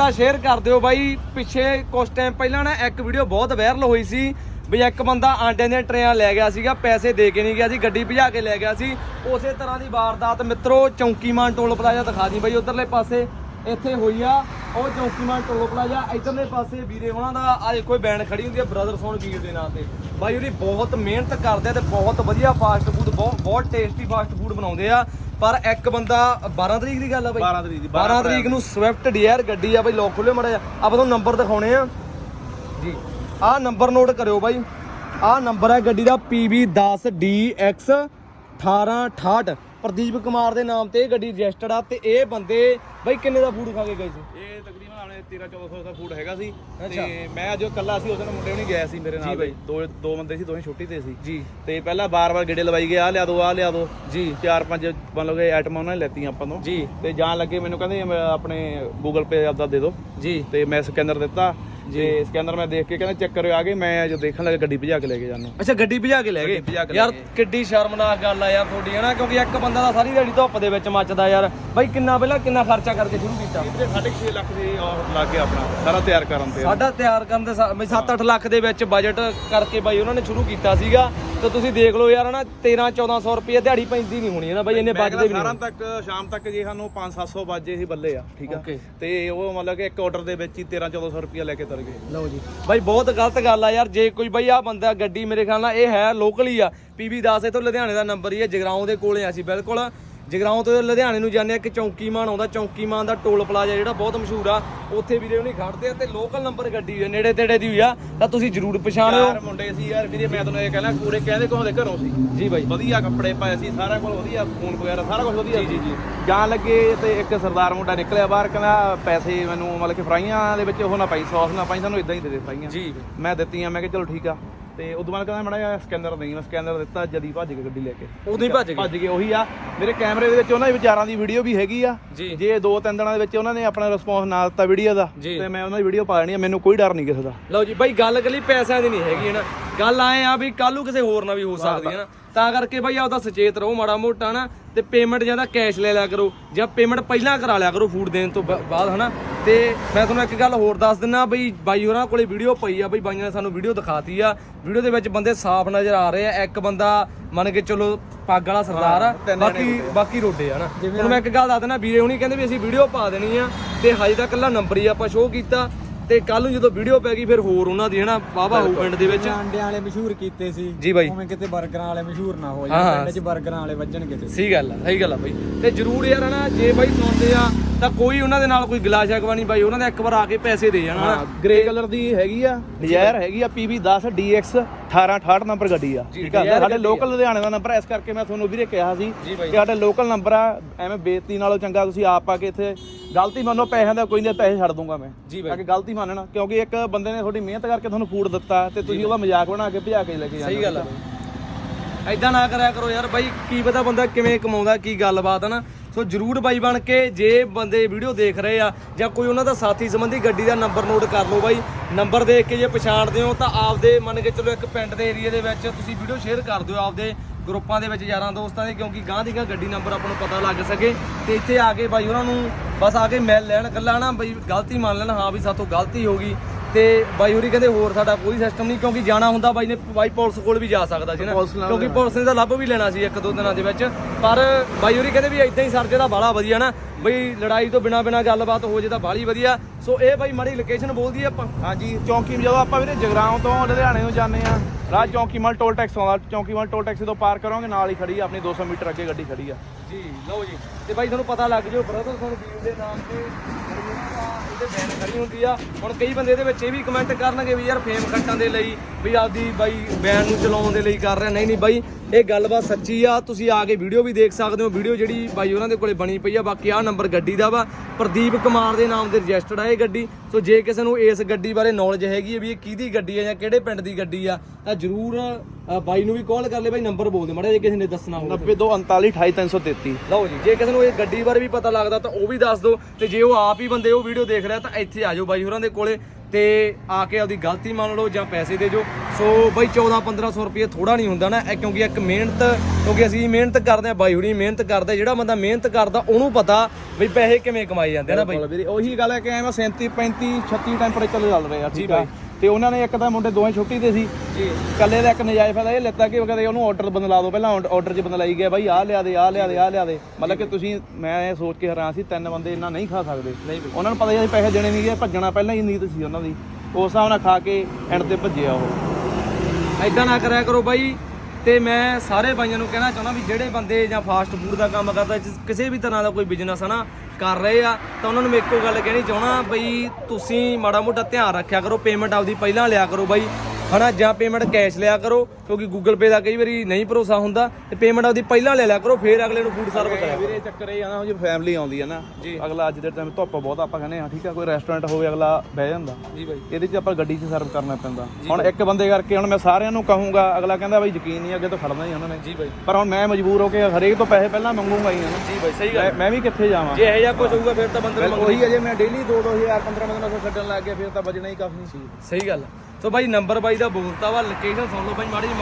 ਤਾਂ ਸ਼ੇਅਰ ਕਰ ਦਿਓ ਬਾਈ। ਪਿੱਛੇ ਕੁਝ ਟਾਈਮ ਪਹਿਲਾਂ ਨਾ ਇੱਕ ਵੀਡੀਓ ਬਹੁਤ ਵਾਇਰਲ ਹੋਈ ਸੀ ਵੀ ਇੱਕ ਬੰਦਾ ਆਂਡਿਆਂ ਦੀਆਂ ਟਰੇਆਂ ਲੈ ਗਿਆ ਸੀਗਾ, ਪੈਸੇ ਦੇ ਕੇ ਨਹੀਂ ਗਿਆ ਸੀ, ਗੱਡੀ ਭਜਾ ਕੇ ਲੈ ਗਿਆ ਸੀ। ਉਸੇ ਤਰ੍ਹਾਂ ਦੀ ਵਾਰਦਾਤ ਮਿੱਤਰੋ ਚੌਂਕੀਮਾਨ ਟੋਲ ਪਲਾਜ਼ਾ ਦਿਖਾ ਦੀ ਬਾਈ ਉਧਰਲੇ ਪਾਸੇ। ਇੱਥੇ ਹੋਈ ਆ, ਉਹ ਚੌਂਕੀਮਾਨ ਟੋਲ ਪਲਾਜ਼ਾ, ਇਧਰਲੇ ਪਾਸੇ ਵੀਰੇ ਉਹਨਾਂ ਦਾ ਆ ਦੇਖੋ, ਇਹ ਬੈਂਡ ਖੜੀ ਹੁੰਦੀ ਆ ਬ੍ਰਦਰ ਸੋਨ ਵੀਰ ਦੇ ਨਾਂ ਤੇ। ਬਾਈ ਉਹਦੀ ਬਹੁਤ ਮਿਹਨਤ ਕਰਦੇ ਆ ਤੇ ਬਹੁਤ ਵਧੀਆ ਫਾਸਟ ਫੂਡ ਬਹੁਤ ਬਹੁਤ ਟੇਸਟੀ ਫਾਸਟ ਫੂਡ ਬਣਾਉਂਦੇ ਆ। ਪਰ ਇੱਕ ਬੰਦਾ 12 ਤਰੀਕ ਦੀ ਗੱਲ ਆ ਬਾਈ। 12 ਤਰੀਕ ਦੀ, 12 ਤਰੀਕ ਨੂੰ ਸਵਿਫਟ ਡਿਜ਼ਾਇਰ ਗੱਡੀ ਆ ਬਾਈ ਲੋਕ ਖੋਲਿਓ ਮੜਾ ਆਪਾਂ ਤੁਹਾਨੂੰ ਨੰਬਰ ਦਿਖਾਉਣੇ ਆ। ਜੀ। ਆਹ ਨੰਬਰ ਨੋਟ ਕਰਿਓ ਬਾਈ। ਆਹ ਨੰਬਰ ਹੈ ਗੱਡੀ ਦਾ PB10DX 1868 ਪ੍ਰਦੀਪ ਕੁਮਾਰ ਦੇ ਨਾਮ ਤੇ ਇਹ ਗੱਡੀ ਰਜਿਸਟਰਡ ਆ ਤੇ ਇਹ ਬੰਦੇ ਬਾਈ ਕਿੰਨੇ ਦਾ ਫੂਡ ਖਾ ਕੇ ਗਏ ਸੀ? ਇਹ ਤਕਰੀਬਨ ਆਪਣੇ 13 1400 ਦਾ ਫੂਡ ਹੈਗਾ ਸੀ। ਅੱਛਾ। ਤੇ ਮੈਂ ਅੱਜ ਇਕੱਲਾ ਸੀ ਉਹਦੇ ਨਾਲ ਮੁੰਡੇ ਵੀ ਨਹੀਂ ਗਿਆ ਸੀ ਮੇਰੇ ਜੀ ਨਾਲ। ਬਾਈ। ਦੋ ਦੋ ਬੰਦੇ ਸੀ ਦੋਵੇਂ ਛੁੱਟੀ ਤੇ ਸੀ। ਜੀ। ਤੇ ਪਹਿਲਾਂ ਬਾਰ-ਬਾਰ ਗੇੜੇ ਲਵਾਈ ਗਏ ਆ ਲਿਆ ਦੋ ਆ ਲਿਆ ਦੋ। ਜੀ। ਚਾਰ ਪੰਜ ਮੰਨ ਲਓ ਕਿ ਆਈਟਮਾਂ ਉਹਨਾਂ ਨੇ ਲੈਤੀਆਂ ਆਪਾਂ ਤੋਂ ਜੀ। ਤੇ ਜਾਣ ਲੱਗੇ ਮੈਨੂੰ ਕਹਿੰਦੇ ਮੈਂ ਆਪਣੇ ਗੂਗਲ ਪੇ ਆਪਦਾ ਦੇ ਦਿਓ ਜੀ। ਤੇ ਮੈਂ ਸਕੈਨਰ ਦਿੱਤਾ। ਤੇ ਸਕੈਨਰ ਮੈਂ ਦੇਖ ਕੇ ਕਹਿੰਦਾ ਚੈੱਕ ਕਰਿਓ ਆ ਗਏ ਮੈਂ ਜੋ ਦੇਖਣ ਲੱਗਾ ਗੱਡੀ ਭਜਾ ਕੇ ਲੈ ਕੇ ਜਾਣਾ ਅੱਛਾ ਗੱਡੀ ਭਜਾ ਕੇ ਲੈ ਗਏ? ਗੱਡੀ ਭਜਾ ਕੇ ਲੈ ਯਾਰ ਗਏ। ਕਿੱਡੀ ਸ਼ਰਮਨਾਕ ਗੱਲ ਆ ਯਾਰ ਤੁਹਾਡੀ ਹਨਾ? ਕਿਉਂਕਿ ਇੱਕ ਬੰਦਾ ਦਾ ਸਾਰੀ ਦਿਹਾੜੀ ਧੁੱਪ ਦੇ ਵਿੱਚ ਮੱਚਦਾ ਯਾਰ। ਬਾਈ ਕਿੰਨਾ ਪਹਿਲਾਂ ਕਿੰਨਾ ਖਰਚਾ ਕਰਕੇ ਸ਼ੁਰੂ ਕੀਤਾ? ਤੇ 6.5 ਲੱਖ ਦੇ ਔਰ ਲੱਗ ਗਿਆ ਆਪਣਾ ਸਾਰਾ ਤਿਆਰ ਕਰਨ ਤੇ। ਸਾਡਾ ਤਿਆਰ ਕਰਨ ਦੇ 7-8 ਲੱਖ ਦੇ ਵਿੱਚ ਬਜਟ ਕਰਕੇ ਬਾਈ ਉਹਨਾਂ ਨੇ ਸ਼ੁਰੂ ਕੀਤਾ ਸੀਗਾ। ਤੇ ਤੁਸੀਂ ਦੇਖ ਲਓ ਯਾਰ ਹਨਾ 13-1400 ਰੁਪਏ ਦਿਹਾੜੀ ਪੈਂਦੀ ਨਹੀਂ ਹੋਣੀ ਹੈ ਨਾ ਬਾਈ ਮੈਂ ਬਚਦੇ ਵੀ ਨਹੀਂ ਤੱਕ ਸ਼ਾਮ ਤੱਕ ਜੇ ਸਾਨੂੰ 5-700 ਬਾਜੇ ਹੀ ਬੱਲੇ ਆ ਠੀਕ ਆ. ਤੇ ਉਹ ਮਤਲਬ ਕਿ ਇੱਕ ਆਰਡਰ ਦੇ ਵਿੱਚ ਹੀ 13-1400 ਰੁਪਇਆ ਲੈ ਕੇ ਤੁਰ ਗਏ। ਲਓ ਜੀ। ਬਾਈ ਬਹੁਤ ਗਲਤ ਗੱਲ ਆ ਯਾਰ ਜੇ ਕੋਈ ਬਾਈ ਆ ਬੰਦਾ ਗੱਡੀ ਮੇਰੇ ਖਿਆਲ ਨਾਲ ਇਹ ਹੈ ਲੋਕਲ ਹੀ ਆ। ਪੀਬੀ 10 ਇਥੋਂ ਲੁਧਿਆਣੇ ਦਾ ਨੰਬਰ ਹੀ ਹੈ ਜਗਰਾਉਂ ਦੇ ਕੋਲੇ ਆ ਅਸੀਂ ਬਿਲਕੁਲ। ਜਗਰਾਉਂ ਤੋਂ ਲੁਧਿਆਣੇ ਨੂੰ ਜਾਂਦੇ ਆ ਇੱਕ ਚੌਂਕੀਮਾਨ ਆਉਂਦਾ ਚੌਂਕੀਮਾਨ ਦਾ ਟੋਲ ਪਲਾਜ਼ਾ ਜਿਹੜਾ ਬਹੁਤ ਮਸ਼ਹੂਰ ਆ ਉੱਥੇ ਵੀਰੇ ਉਹਨੇ ਖੜਦੇ ਆ ਤੇ ਲੋਕਲ ਨੰਬਰ ਗੱਡੀ ਹੈ ਨੇੜੇ ਤੇੜੇ ਦੀ ਹੋਈ ਆ ਤਾਂ ਤੁਸੀਂ ਜਰੂਰ ਪਛਾਣਿਓ ਯਾਰ ਮੁੰਡੇ ਸੀ ਯਾਰ ਵੀਰੇ ਮੈਂ ਤੁਹਾਨੂੰ ਇਹ ਕਹਿਣਾ ਪੂਰੇ ਕਹਿੰਦੇ ਕੋਹ ਦੇ ਘਰੋਂ ਸੀ। ਜੀ ਬਾਈ। ਵਧੀਆ ਕੱਪੜੇ ਪਾਏ ਸੀ ਸਾਰਾ ਕੁਝ ਵਧੀਆ ਫੋਨ ਵਗੈਰਾ ਸਾਰਾ ਕੁਝ ਵਧੀਆ। ਜੀ ਜੀ ਜਾਣ ਲੱਗੇ ਤੇ ਇੱਕ ਸਰਦਾਰ ਮੁੰਡਾ ਨਿਕਲਿਆ ਬਾਹਰ ਕਹਿੰਦਾ ਪੈਸੇ ਮੈਨੂੰ ਮਤਲਬ ਕਿ ਫਰਾਈਆਂ ਦੇ ਵਿੱਚ ਉਹ ਨਾ ਪਾਈ ਸੌਸ ਨਾ ਪਾਈ ਸਾਨੂੰ ਇਦਾਂ ਹੀ ਦੇ ਦੇ ਫਰਾਈਆਂ। ਜੀ। ਮੈਂ ਦਿੱਤੀਆਂ ਮੈਂ ਕਿਹਾ ਚਲੋ ਠੀਕ ਆ। ਤੇ ਉਦੋਂ ਬਾਅਦ ਕਹਿੰਦਾ ਮੜਾ ਸਕੈਨਰ ਨਹੀਂ ਮੈਂ ਸਕੈਨਰ ਦਿੱਤਾ ਜਦੀ ਭੱਜ ਕੇ ਗੱਡੀ ਲੈ ਕੇ। ਉਦੋਂ ਹੀ ਭੱਜ ਗਏ? ਭੱਜ ਗਏ ਉਹੀ ਆ। ਮੇਰੇ ਕੈਮਰੇ ਦੇ ਵਿੱਚ ਉਹਨਾਂ ਦੇ ਵਿਚਾਰਾਂ ਦੀ ਵੀਡੀਓ ਵੀ ਹੈਗੀ ਆ। ਜੀ। ਜੇ ਦੋ ਤਿੰਨ ਦਿਨਾਂ ਦੇ ਵਿੱਚ ਉਹਨਾਂ ਨੇ ਆਪਣਾ ਰਿਸਪੌਂਸ ਨਾ ਦਿੱਤਾ ਵੀਡੀਓ ਦਾ ਜੀ। ਤੇ ਮੈਂ ਉਹਨਾਂ ਦੀ ਵੀਡੀਓ ਪਾ ਦੇਣੀ ਆ ਮੈਨੂੰ ਕੋਈ ਡਰ ਨਹੀਂ ਕਿਸੇ ਦਾ। ਲਓ ਜੀ ਬਾਈ ਗੱਲ ਕਲੀ ਪੈਸਿਆਂ ਦੀ ਨਹੀਂ ਹੈਗੀ ਹੈ ਨਾ ਗੱਲ ਆਏ ਆ ਵੀ ਕੱਲੂ ਕਿਸੇ ਹੋਰ ਨਾਲ ਵੀ ਹੋ ਸਕਦੀ ਹੈ ਨਾ। ਤਾਂ ਕਰਕੇ ਬਾਈ ਆਪਦਾ ਸੁਚੇਤ ਰਹੋ ਮਾੜਾ ਮੋਟਾ ਨਾ। ਤੇ ਪੇਮੈਂਟ ਜਾਂ ਤਾਂ ਕੈਸ਼ ਲੈ ਲਿਆ ਕਰੋ ਜਾਂ ਪੇਮੈਂਟ ਪਹਿਲਾਂ ਕਰਾ ਲਿਆ ਕਰੋ ਫੂਡ ਦੇਣ ਤੋਂ ਬਾਅਦ ਹਨਾ? ਤੇ ਮੈਂ ਤੁਹਾਨੂੰ ਇੱਕ ਗੱਲ ਹੋਰ ਦੱਸ ਦਿੰਦਾ ਬਈ ਬਾਈ ਹੋਰਾਂ ਕੋਲੇ ਵੀਡੀਓ ਪਈ ਆ ਬਈ ਬਾਈਆਂ ਨੇ ਸਾਨੂੰ ਵੀਡੀਓ ਦਿਖਾਤੀ ਆ। ਵੀਡੀਓ ਦੇ ਵਿੱਚ ਬੰਦੇ ਸਾਫ਼ ਨਜ਼ਰ ਆ ਰਹੇ ਆ ਇੱਕ ਬੰਦਾ ਮੰਨ ਕੇ ਚਲੋ ਪੱਗ ਵਾਲਾ ਸਰਦਾਰ ਆ ਬਾਕੀ ਬਾਕੀ ਰੋਡੇ ਆ ਨਾ ਹੁਣ ਮੈਂ ਇੱਕ ਗੱਲ ਦੱਸ ਦਿੰਦਾ ਵੀਰੇ ਹੁਣੀ ਕਹਿੰਦੇ ਵੀ ਅਸੀਂ ਵੀਡੀਓ ਪਾ ਦੇਣੀ ਆ ਤੇ ਹਜੇ ਤੱਕ ਕੱਲਾ ਨੰਬਰ ਹੀ ਆਪਾਂ ਸ਼ੋਅ ਕੀਤਾ। ਤੇ ਕੱਲ ਨੂੰ ਜਦੋਂ ਵੀਡੀਓ ਪੈ ਗਈ ਫਿਰ ਹੋਰ ਉਹਨਾਂ ਦੀ ਹਨਾ? ਵਾਵਾ ਹੋਊ ਪਿੰਡ ਦੇ ਵਿੱਚ। ਅੰਡਿਆਂ ਵਾਲੇ ਮਸ਼ਹੂਰ ਕੀਤੇ ਸੀ। ਜੀ ਬਾਈ। ਉਵੇਂ ਕਿਤੇ 버ਗਰਾਂ ਵਾਲੇ ਮਸ਼ਹੂਰ ਨਾ ਹੋ। ਜਾਣ ਪਿੰਡ 'ਚ 버ਗਰਾਂ ਵਾਲੇ ਵੱਜਣਗੇ ਤੇ। ਸਹੀ ਗੱਲ ਆ ਸਹੀ ਗੱਲ ਆ ਬਾਈ। ਤੇ ਜਰੂਰ ਯਾਰ ਹਨਾ ਜੇ ਬਾਈ ਸੁਣਦੇ ਆ ਤਾਂ ਕੋਈ ਉਹਨਾਂ ਦੇ ਨਾਲ ਕੋਈ ਗਿਲਾ ਸ਼ਕਵਾ ਨਹੀਂ ਬਾਈ। ਉਹਨਾਂ ਦੇ ਇੱਕ ਵਾਰ ਆ ਕੇ ਪੈਸੇ ਦੇ ਜਾਣਾ ਗ੍ਰੇ ਕਲਰ ਦੀ ਹੈਗੀ ਆ ਡਿਜ਼ਾਇਰ ਹੈਗੀ ਆ PB10 DX 1868 ਨੰਬਰ ਗੱਡੀ ਆ। ਠੀਕ ਆ ਸਾਡੇ ਲੋਕਲ ਲੁਧਿਆਣੇ ਦਾ ਨੰਬਰ ਇਸ ਕਰਕੇ ਮੈਂ ਤੁਹਾਨੂੰ ਵੀਰੇ ਕਿਹਾ ਸੀ। ਕਿ ਸਾਡੇ ਲੋਕਲ ਨੰਬਰ ਆ ਐਵੇਂ ਬੇਇੱਜ਼ਤੀ ਨਾਲੋਂ ਚੰਗਾ ਤੁਸੀਂ ਆਪ ਆ ਕੇ ਇੱਥੇ ਗਲਤੀ ਮੰਨੋ ਪੈਸਿਆਂ ਦਾ ਕੋਈ ਨਹੀਂ ਪੈਸੇ ਛੱਡ ਦੂੰਗਾ ਮੈਂ। ਜੀ ਬਾਈ। ਤਾਂ ਕਿ ਗਲਤੀ ਮੰਨਣਾ ਕਿਉਂਕਿ ਇੱਕ ਬੰਦੇ ਨੇ ਤੁਹਾਡੀ ਮਿਹਨਤ ਕਰਕੇ ਤੁਹਾਨੂੰ ਫੂਡ ਦਿੱਤਾ ਤੇ ਤੁਸੀਂ ਉਹਦਾ ਮਜ਼ਾਕ ਬਣਾ ਕੇ ਭਜਾ ਕੇ ਲੈ ਕੇ ਜਾਂਦੇ ਸਹੀ ਗੱਲ ਆ। ਐਦਾਂ ਨਾ ਕਰਿਆ ਕਰੋ ਯਾਰ ਬਾਈ ਕੀ ਪਤਾ ਬੰਦਾ ਕਿਵੇਂ ਕਮਾਉਂਦਾ ਕੀ ਗੱਲਬਾਤ ਆ ਨਾ। ਸੋ ਜਰੂਰ ਬਾਈ ਬਣ ਕੇ ਜੇ ਬੰਦੇ ਵੀਡੀਓ ਦੇਖ ਰਹੇ ਆ ਜਾਂ ਕੋਈ ਉਹਨਾਂ ਦਾ ਸਾਥੀ ਸੰਬੰਧੀ ਗੱਡੀ ਦਾ ਨੰਬਰ ਨੋਟ ਕਰ ਲਓ ਬਾਈ। ਨੰਬਰ ਦੇਖ ਕੇ ਜੇ ਪਛਾਣਦੇ ਹੋ ਤਾਂ ਆਪਦੇ ਮੰਨ ਕੇ ਚਲੋ ਇੱਕ ਪਿੰਡ ਦੇ ਏਰੀਆ ਦੇ ਵਿੱਚ ਤੁਸੀਂ ਵੀਡੀਓ ਸ਼ੇਅਰ ਕਰ ਦਿਓ ਆਪਦੇ ਗਰੁੱਪਾਂ ਦੇ ਵਿੱਚ ਯਾਰਾਂ ਦੋਸਤਾਂ ਦੇ ਕਿਉਂਕਿ ਗਾਂ ਦੀ ਗਾਂ ਗੱਡੀ ਨੰਬਰ ਆਪਾਂ ਨੂੰ ਪਤਾ ਲੱਗ ਸਕੇ। ਤੇ ਇੱਥੇ ਆ ਕੇ ਬਾਈ ਉਹਨਾਂ ਨੂੰ ਬਸ ਆ ਕੇ ਮਿਲ ਲੈਣ ਗੱਲਾਂ ਨਾ ਬਈ ਗਲਤੀ ਮੰਨ ਲੈਣ ਹਾਂ ਵੀ ਸਾਥੋਂ ਗਲਤੀ ਹੋ ਗਈ। ਤੇ ਬਾਈ ਹੋਰੀ ਕਹਿੰਦੇ ਹੋਰ ਸਾਡਾ ਕੋਈ ਸਿਸਟਮ ਨਹੀਂ ਕਿਉਂਕਿ ਜਾਣਾ ਹੁੰਦਾ ਬਾਈ ਨੇ ਬਾਈ ਪੁਲਿਸ ਕੋਲ ਵੀ ਜਾ ਸਕਦਾ ਸੀ ਨਾ। ਕਿਉਂਕਿ ਪੁਲਿਸ ਨੇ ਤਾਂ ਲੱਭ ਵੀ ਲੈਣਾ ਸੀ ਇੱਕ ਦੋ ਦਿਨਾਂ ਦੇ ਵਿੱਚ। ਪਰ ਬਾਈ ਹੋਰੀ ਕਹਿੰਦੇ ਵੀ ਇਦਾਂ ਹੀ ਸਰਜੇ ਦਾ ਬਾਲਾ ਵਧੀਆ ਨਾ। ਬਈ ਲੜਾਈ ਤੋਂ ਬਿਨਾ ਬਿਨਾ ਗੱਲਬਾਤ ਹੋ ਜੇ ਤਾਂ ਬਾਲੀ ਵਧੀਆ। ਸੋ ਇਹ ਬਾਈ ਮਾੜੀ ਲੋਕੇਸ਼ਨ ਬੋਲਦੀ ਆਪਾਂ। ਹਾਂਜੀ ਚੌਂਕੀ ਜਦੋਂ ਆਪਾਂ ਵੀਰੇ ਜਗਰਾਉਂ ਤੋਂ ਲੁਧਿਆਣੇ ਨੂੰ ਜਾਂਦੇ ਆ ਰਾਜ ਚੌਂਕੀ ਟੋਲ ਟੈਕਸ ਆਉਂਦਾ ਚੌਂਕੀ ਟੋਲ ਟੈਕਸ ਤੋਂ ਪਾਰ ਕਰੋਗੇ, ਨਾਲ ਹੀ ਖੜੀ ਆ, ਆਪਣੀ 200 ਮੀਟਰ ਅੱਗੇ ਗੱਡੀ ਖੜੀ ਆ। ਜੀ, ਲਓ ਜੀ। ਤੇ ਬਾਈ, ਤੁਹਾਨੂੰ ਪਤਾ ਲੱਗ ਜਾਓ ਬ੍ਰਦਰ ਤੁਹਾਨੂੰ ਵੀਰ ਦੇ ਨਾਮ ਤੇ ਇਹਦੇ ਬੈਨ ਖੜੀ ਹੁੰਦੀ ਆ। ਹੁਣ ਕਈ ਬੰਦੇ ਇਹਦੇ ਵਿੱਚ ਇਹ ਵੀ ਕਮੈਂਟ ਕਰਨਗੇ ਵੀ ਯਾਰ ਫੇਮ ਕੱਟਾਂ ਦੇ ਲਈ, ਵੀ ਆਪਦੀ ਬਾਈ ਬੈਨ ਨੂੰ ਚਲਾਉਣ ਦੇ ਲਈ ਕਰ ਰਿਹਾ। ਨਹੀਂ ਨਹੀਂ ਬਾਈ, ਇਹ ਗੱਲਬਾਤ ਸੱਚੀ ਆ। ਤੁਸੀਂ ਆ ਕੇ ਵੀਡੀਓ ਵੀ ਦੇਖ ਸਕਦੇ ਹੋ। ਵੀਡੀਓ ਜਿਹੜੀ ਬਾਈ ਉਹਨਾਂ ਦੇ ਕੋਲੇ ਬਣੀ ਪਈ ਆ, ਬਾਕੀ ਆਹ ਨੰਬਰ ਗੱਡੀ ਦਾ ਵਾ। ਪ੍ਰਦੀਪ ਕੁਮਾਰ ਦੇ ਨਾਮ ਤੇ ਰਜਿਸਟਰਡ ਆ ਇਹ ਗੱਡੀ। ਸੋ ਜੇ ਕਿਸੇ ਨੂੰ ਇਸ ਗੱਡੀ ਬਾਰੇ ਨੌਲੇਜ ਹੈਗੀ ਹੈ ਵੀ ਇਹ ਕਿਹਦੀ ਗੱਡੀ ਆ ਜਾਂ ਕਿਹੜੇ ਪਿੰਡ ਦੀ ਗੱਡੀ ਆ, ਤਾਂ ਜਰੂਰ ਬਾਈ ਨੂੰ ਵੀ ਕਾਲ ਕਰ ਲੈ ਬਾਈ ਨੰਬਰ ਬੋਲ ਦੇ ਮਾੜਾ ਜੇ ਕਿਸੇ ਨੇ ਦੱਸਣਾ ਹੋਵੇ 9239 28333 ਲਓ ਜੀ ਜੇ ਕਿਸੇ ਨੂੰ ਇਹ ਗੱਡੀ ਬਾਰੇ ਵੀ ਪਤਾ ਲੱਗਦਾ ਤਾਂ ਉਹ ਵੀ ਦੱਸ ਦਿਓ ਤੇ ਜੇ ਉਹ ਆਪ ਹੀ ਬੰਦੇ ਉਹ ਵੀਡੀਓ ਦੇਖ ਰਿਹਾ ਤਾਂ ਇੱਥੇ ਆ ਜਾਓ ਬਾਈ ਹੋਰਾਂ ਦੇ ਕੋਲੇ ਤੇ ਆ ਕੇ ਆਪਦੀ ਗਲਤੀ ਮੰਨ ਲਓ ਜਾਂ ਪੈਸੇ ਦੇ ਜੋ। ਸੋ ਬਈ 14 1500 ਰੁਪਏ ਥੋੜਾ ਨਹੀਂ ਹੁੰਦਾ ਨਾ ਇਹ ਕਿਉਂਕਿ ਇੱਕ ਮਿਹਨਤ ਕਿਉਂਕਿ ਅਸੀਂ ਮਿਹਨਤ ਕਰਦੇ ਆ ਬਾਈ ਹੁਣੀ ਮਿਹਨਤ ਕਰਦਾ ਜਿਹੜਾ ਬੰਦਾ ਮਿਹਨਤ ਕਰਦਾ ਉਹਨੂੰ ਪਤਾ ਬਈ ਪੈਸੇ ਕਿਵੇਂ ਕਮਾਏ ਜਾਂਦੇ ਆ ਨਾ ਬਾਈ। ਉਹੀ ਗੱਲ ਹੈ ਕਿ ਐਵੇਂ 37 35 36 ਟੈਂਪਰੇਚਰ ਚੱਲ ਰਹੇ ਆ ਠੀਕ ਆ। ਤੇ ਉਹਨਾਂ ਨੇ ਇੱਕ ਤਾਂ ਮੁੰਡੇ ਦੋਵੇਂ ਛੁੱਟੀ ਤੇ ਸੀ। ਜੀ। ਕੱਲੇ ਦਾ ਇੱਕ ਨਜਾਇਜ਼ ਫਾਇਦਾ ਇਹ ਲੈਤਾ ਕਿ ਕਦੇ ਉਹਨੂੰ ਆਰਡਰ ਬਦਲਾ ਦਿਓ। ਪਹਿਲਾਂ ਆਰਡਰ 'ਚ ਬਦਲਾਈ ਗਿਆ ਬਾਈ ਆਹ ਲਿਆ ਦੇ ਆਹ ਲਿਆ ਦੇ ਆਹ ਲਿਆ ਦੇ। ਮਤਲਬ ਕਿ ਤੁਸੀਂ ਮੈਂ ਇਹ ਸੋਚ ਕੇ ਹੈਰਾਨ ਸੀ ਤਿੰਨ ਬੰਦੇ ਇੰਨਾ ਨਹੀਂ ਖਾ ਸਕਦੇ। ਨਹੀਂ ਉਹਨਾਂ ਨੂੰ ਪਤਾ ਸੀ ਅਸੀਂ ਪੈਸੇ ਦੇਣੇ ਨਹੀਂ ਗਏ ਭੱਜਣਾ ਪਹਿਲਾਂ ਹੀ ਨੀਤ ਸੀ ਉਹਨਾਂ ਦੀ। ਉਸ ਹਿਸਾਬ ਨਾਲ ਖਾ ਕੇ ਐਂਡ ਤੇ ਭੱਜਿਆ ਉਹ। ਐਦਾਂ ਨਾ ਕਰਿਆ ਕਰੋ ਬਾਈ। ਤੇ ਮੈਂ ਸਾਰੇ ਬਾਈਆਂ ਨੂੰ ਕਹਿਣਾ ਚਾਹੁੰਦਾ ਵੀ ਜਿਹੜੇ ਬੰਦੇ ਜਾਂ ਫਾਸਟ ਫੂਡ ਦਾ ਕੰਮ ਕਰਦਾ ਕਿਸੇ ਵੀ ਤਰ੍ਹਾਂ ਦਾ ਕੋਈ ਬਿਜ਼ਨਸ ਹੈ ਨਾ ਕਰ ਰਹੇ ਆ, ਤਾਂ ਉਹਨਾਂ ਨੂੰ ਮੈਂ ਇੱਕੋ ਗੱਲ ਕਹਿਣੀ ਚਾਹਣਾ ਬਈ ਤੁਸੀਂ ਮਾੜਾ ਮੋਟਾ ਧਿਆਨ ਰੱਖਿਆ ਕਰੋ ਪੇਮੈਂਟ ਆਪਦੀ ਪਹਿਲਾਂ ਲਿਆ ਕਰੋ ਬਾਈ। ਹਨਾ ਜਾਂ ਪੇਮੈਂਟ ਕੈਸ਼ ਲਿਆ ਕਰੋ ਕਿਉਂਕਿ ਗੂਗਲ ਪੇ ਦਾ ਕਈ ਵਾਰੀ ਨਹੀਂ ਭਰੋਸਾ ਹੁੰਦਾ ਤੇ ਪੇਮੈਂਟ ਆਪਦੀ ਪਹਿਲਾਂ ਲੈ ਲਿਆ ਕਰੋ ਫੇਰ ਅਗਲੇ ਨੂੰ ਫੂਡ ਸਰਵ ਕਰਿਆ ਕਰੋ। ਵੀਰੇ ਚੱਕਰ ਇਹ ਆ ਨਾ ਜੇ ਫੈਮਿਲੀ ਆਉਂਦੀ ਆ ਨਾ ਅਗਲਾ ਅੱਜ ਦੇ ਟਾਈਮ ਧੁੱਪ ਬਹੁਤ ਆਪਾਂ ਕਹਿੰਦੇ ਆ ਠੀਕ ਆ ਕੋਈ ਰੈਸਟੋਰੈਂਟ ਹੋਵੇ ਅਗਲਾ ਬਹਿ ਜਾਂਦਾ। ਜੀ ਬਾਈ। ਇਹਦੇ 'ਚ ਆਪਾਂ ਗੱਡੀ 'ਚ ਸਰਵ ਕਰਨਾ ਪੈਂਦਾ। ਹੁਣ ਇੱਕ ਬੰਦੇ ਕਰਕੇ ਹੁਣ ਮੈਂ ਸਾਰਿਆਂ ਨੂੰ ਕਹੂੰਗਾ ਅਗਲਾ ਕਹਿੰਦਾ ਬਾਈ ਯਕੀਨ ਨਹੀਂ ਅੱਗੇ ਤੋਂ ਖੜਨਾ ਹੀ ਉਹਨਾਂ ਨੇ। ਜੀ ਬਾਈ। ਪਰ ਹੁਣ ਮੈਂ ਮਜਬੂਰ ਹੋ ਕੇ ਹਰੇਕ ਤੋਂ ਪੈਸੇ ਪਹਿਲਾਂ ਮੰਗੂੰਗਾ ਹੀ ਨਾ। ਜੀ ਬਾਈ ਸਹੀ ਮੈਂ- ਮੈਂ ਵੀ ਕਿੱਥੇ ਜਾਵਾਂ? ਜੇ ਇਹ ਜਿਹਾ ਕੁਝ ਹੋਊਗਾ ਫਿਰ ਤਾਂ ਬੰਦੇ ਨੂੰ ਮੰਗਣਾ ਉਹੀ ਅਜੇ ਮੈਂ ਡੇਲੀ 2 2000 15 1500 ਛੱਡਣ ਲੱਗ ਗਿਆ ਫਿਰ ਤਾਂ ਬਜਣਾ ਹੀ ਕਾਫੀ। ਸੀ ਸਹੀ ਗੱਲ ਸੋ ਬਾਈ ਨੰਬਰ ਬਾਈ ਦਾ ਬੋਲਤਾ ਵਾ ਲੋਕੇਸ਼ਨ ਸੁਣ ਲਓ ਬਾਈ ਮਾੜੀ ਜਿਹੀ